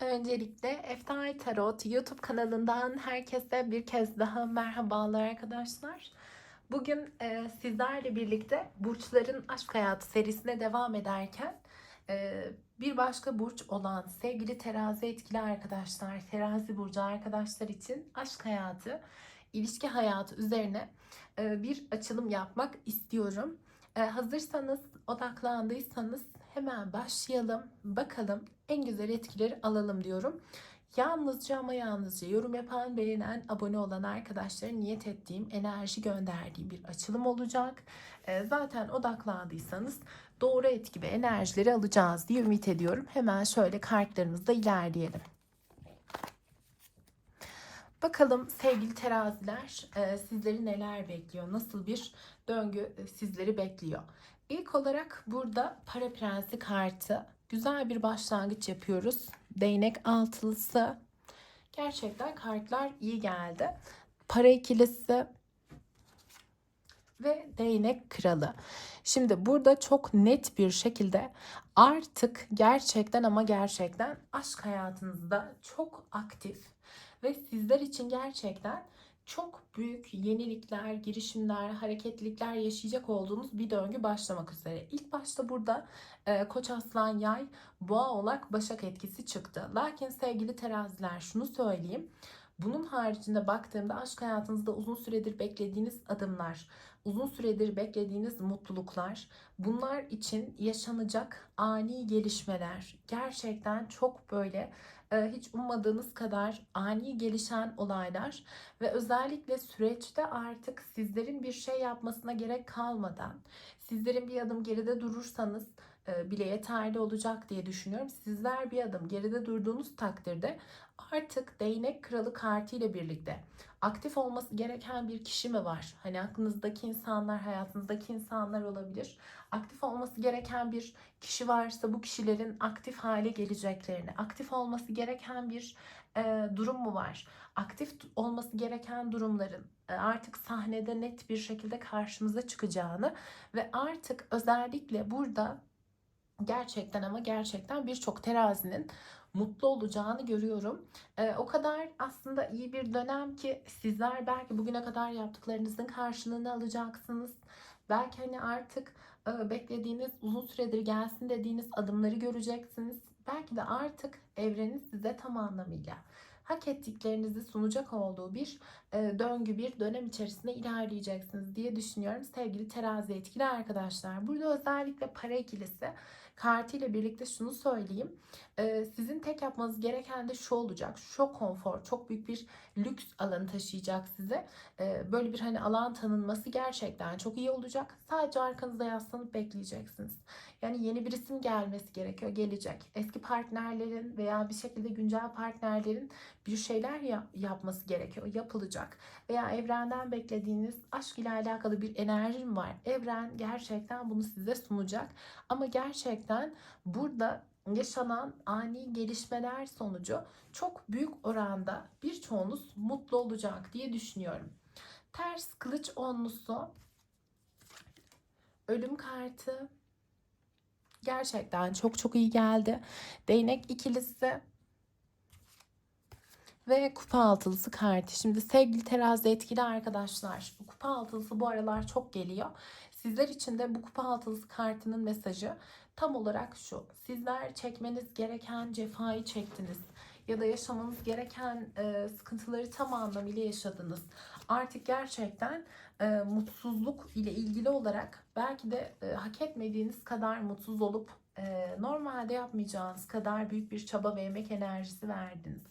Öncelikle Efsane Tarot YouTube kanalından herkese bir kez daha merhabalar arkadaşlar. Bugün e, sizlerle birlikte burçların aşk hayatı serisine devam ederken e, bir başka burç olan sevgili terazi etkili arkadaşlar, terazi burcu arkadaşlar için aşk hayatı, ilişki hayatı üzerine e, bir açılım yapmak istiyorum. E, hazırsanız, odaklandıysanız hemen başlayalım. Bakalım en güzel etkileri alalım diyorum. Yalnızca ama yalnızca yorum yapan, beğenen, abone olan arkadaşlara niyet ettiğim, enerji gönderdiğim bir açılım olacak. Ee, zaten odaklandıysanız doğru etki ve enerjileri alacağız diye ümit ediyorum. Hemen şöyle kartlarımızda ilerleyelim. Bakalım sevgili teraziler e, sizleri neler bekliyor? Nasıl bir döngü e, sizleri bekliyor? İlk olarak burada para prensi kartı. Güzel bir başlangıç yapıyoruz. Değnek altılısı. Gerçekten kartlar iyi geldi. Para ikilisi ve değnek kralı. Şimdi burada çok net bir şekilde artık gerçekten ama gerçekten aşk hayatınızda çok aktif ve sizler için gerçekten çok büyük yenilikler, girişimler, hareketlilikler yaşayacak olduğunuz bir döngü başlamak üzere. İlk başta burada e, Koç Aslan Yay, Boğa Oğlak Başak etkisi çıktı. Lakin sevgili teraziler şunu söyleyeyim. Bunun haricinde baktığımda aşk hayatınızda uzun süredir beklediğiniz adımlar, uzun süredir beklediğiniz mutluluklar, bunlar için yaşanacak ani gelişmeler gerçekten çok böyle hiç ummadığınız kadar ani gelişen olaylar ve özellikle süreçte artık sizlerin bir şey yapmasına gerek kalmadan sizlerin bir adım geride durursanız e, bile yeterli olacak diye düşünüyorum. Sizler bir adım geride durduğunuz takdirde artık değnek kralı kartı ile birlikte aktif olması gereken bir kişi mi var? Hani aklınızdaki insanlar, hayatınızdaki insanlar olabilir. Aktif olması gereken bir kişi varsa bu kişilerin aktif hale geleceklerini, aktif olması gereken bir e, durum mu var? Aktif olması gereken durumların e, artık sahnede net bir şekilde karşımıza çıkacağını ve artık özellikle burada gerçekten ama gerçekten birçok terazinin mutlu olacağını görüyorum. Ee, o kadar aslında iyi bir dönem ki sizler belki bugüne kadar yaptıklarınızın karşılığını alacaksınız. Belki hani artık e, beklediğiniz uzun süredir gelsin dediğiniz adımları göreceksiniz. Belki de artık evrenin size tam anlamıyla hak ettiklerinizi sunacak olduğu bir e, döngü, bir dönem içerisinde ilerleyeceksiniz diye düşünüyorum. Sevgili terazi etkili arkadaşlar. Burada özellikle para ikilisi kartıyla birlikte şunu söyleyeyim. Sizin tek yapmanız gereken de şu olacak. Çok konfor, çok büyük bir lüks alanı taşıyacak size. Böyle bir hani alan tanınması gerçekten çok iyi olacak. Sadece arkanızda yaslanıp bekleyeceksiniz. Yani yeni bir isim gelmesi gerekiyor, gelecek. Eski partnerlerin veya bir şekilde güncel partnerlerin bir şeyler ya- yapması gerekiyor, yapılacak. Veya evrenden beklediğiniz aşk ile alakalı bir enerjim var. Evren gerçekten bunu size sunacak. Ama gerçekten burada yaşanan ani gelişmeler sonucu çok büyük oranda birçoğunuz mutlu olacak diye düşünüyorum. Ters kılıç onlusu, ölüm kartı gerçekten çok çok iyi geldi. Değnek ikilisi ve kupa altılısı kartı. Şimdi sevgili terazi etkili arkadaşlar. Kupa altılısı bu aralar çok geliyor. Sizler için de bu kupa altılısı kartının mesajı tam olarak şu. Sizler çekmeniz gereken cefayı çektiniz ya da yaşamanız gereken e, sıkıntıları tam anlamıyla yaşadınız. Artık gerçekten e, mutsuzluk ile ilgili olarak belki de e, hak etmediğiniz kadar mutsuz olup e, normalde yapmayacağınız kadar büyük bir çaba ve emek enerjisi verdiniz.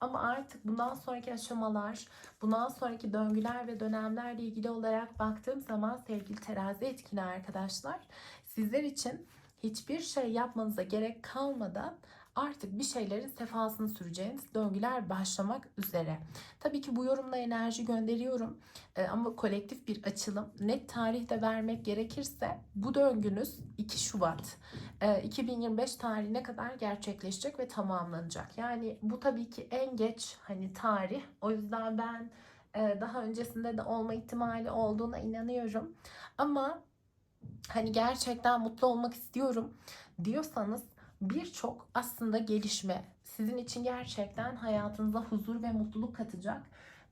Ama artık bundan sonraki aşamalar, bundan sonraki döngüler ve dönemlerle ilgili olarak baktığım zaman sevgili terazi etkili arkadaşlar sizler için hiçbir şey yapmanıza gerek kalmadan artık bir şeylerin sefasını süreceğiniz döngüler başlamak üzere. Tabii ki bu yorumla enerji gönderiyorum Ee, ama kolektif bir açılım. Net tarih de vermek gerekirse bu döngünüz 2 Şubat e, 2025 tarihine kadar gerçekleşecek ve tamamlanacak. Yani bu tabii ki en geç hani tarih. O yüzden ben e, daha öncesinde de olma ihtimali olduğuna inanıyorum. Ama hani gerçekten mutlu olmak istiyorum diyorsanız birçok aslında gelişme sizin için gerçekten hayatınıza huzur ve mutluluk katacak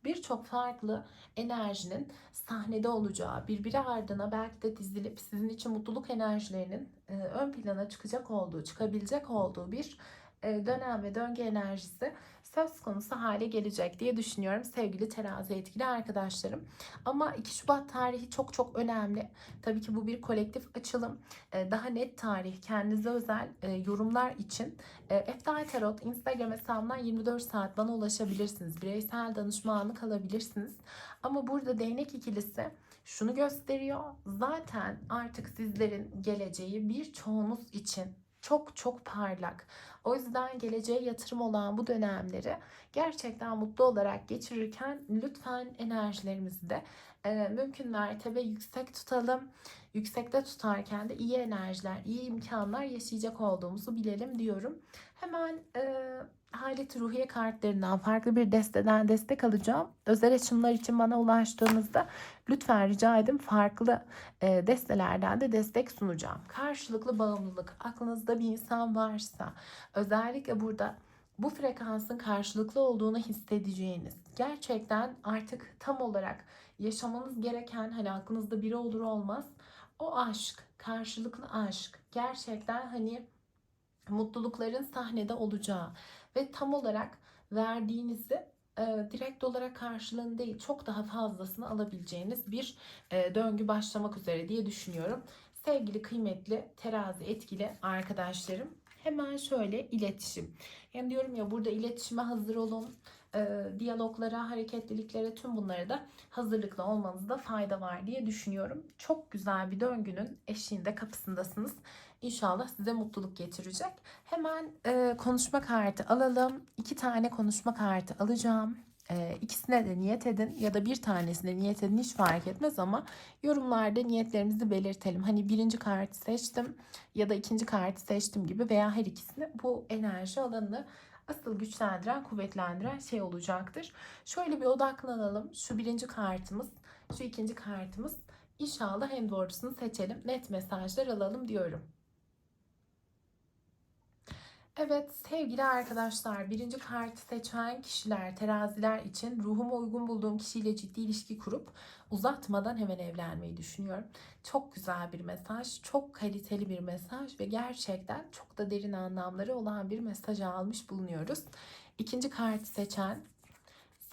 birçok farklı enerjinin sahnede olacağı, birbiri ardına belki de dizilip sizin için mutluluk enerjilerinin e, ön plana çıkacak olduğu, çıkabilecek olduğu bir e, dönem ve döngü enerjisi söz konusu hale gelecek diye düşünüyorum sevgili terazi etkili arkadaşlarım. Ama 2 Şubat tarihi çok çok önemli. Tabii ki bu bir kolektif açılım. E, Daha net tarih, kendinize özel e, yorumlar için Eftal Tarot Instagram hesabından 24 saat bana ulaşabilirsiniz. Bireysel danışmanlık alabilirsiniz. Ama burada değnek ikilisi şunu gösteriyor. Zaten artık sizlerin geleceği birçoğunuz için çok çok parlak. O yüzden geleceğe yatırım olan bu dönemleri gerçekten mutlu olarak geçirirken lütfen enerjilerimizi de e, mümkün mertebe yüksek tutalım. Yüksekte tutarken de iyi enerjiler, iyi imkanlar yaşayacak olduğumuzu bilelim diyorum. Hemen e, Halet Ruhiye kartlarından farklı bir desteden destek alacağım. Özel açımlar için bana ulaştığınızda lütfen rica edin farklı e, destelerden de destek sunacağım. Karşılıklı bağımlılık. Aklınızda bir insan varsa özellikle burada bu frekansın karşılıklı olduğunu hissedeceğiniz, gerçekten artık tam olarak yaşamanız gereken hani aklınızda biri olur olmaz o aşk, karşılıklı aşk gerçekten hani mutlulukların sahnede olacağı ve tam olarak verdiğinizi e, direkt olarak karşılığını değil çok daha fazlasını alabileceğiniz bir e, döngü başlamak üzere diye düşünüyorum. Sevgili kıymetli terazi etkili arkadaşlarım hemen şöyle iletişim. Yani diyorum ya burada iletişime hazır olun. E, diyaloglara, hareketliliklere tüm bunlara da hazırlıklı olmanızda fayda var diye düşünüyorum. Çok güzel bir döngünün eşiğinde kapısındasınız. İnşallah size mutluluk getirecek. Hemen e, konuşma kartı alalım. İki tane konuşma kartı alacağım. E, ikisine de niyet edin ya da bir tanesine niyet edin hiç fark etmez ama yorumlarda niyetlerimizi belirtelim. Hani birinci kartı seçtim ya da ikinci kartı seçtim gibi veya her ikisini bu enerji alanını asıl güçlendiren, kuvvetlendiren şey olacaktır. Şöyle bir odaklanalım. Şu birinci kartımız, şu ikinci kartımız. İnşallah en doğrusunu seçelim. Net mesajlar alalım diyorum. Evet sevgili arkadaşlar birinci kartı seçen kişiler teraziler için ruhuma uygun bulduğum kişiyle ciddi ilişki kurup uzatmadan hemen evlenmeyi düşünüyorum. Çok güzel bir mesaj, çok kaliteli bir mesaj ve gerçekten çok da derin anlamları olan bir mesaj almış bulunuyoruz. İkinci kartı seçen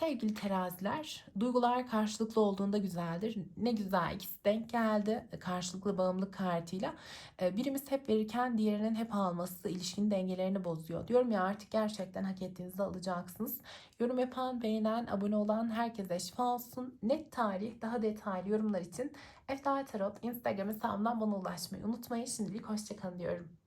Sevgili teraziler, duygular karşılıklı olduğunda güzeldir. Ne güzel ikisi denk geldi karşılıklı bağımlılık kartıyla. Ee, birimiz hep verirken diğerinin hep alması ilişkinin dengelerini bozuyor. Diyorum ya artık gerçekten hak ettiğinizi alacaksınız. Yorum yapan, beğenen, abone olan herkese şifa olsun. Net tarih, daha detaylı yorumlar için Eftal Tarot Instagram hesabından bana ulaşmayı unutmayın. Şimdilik hoşçakalın diyorum.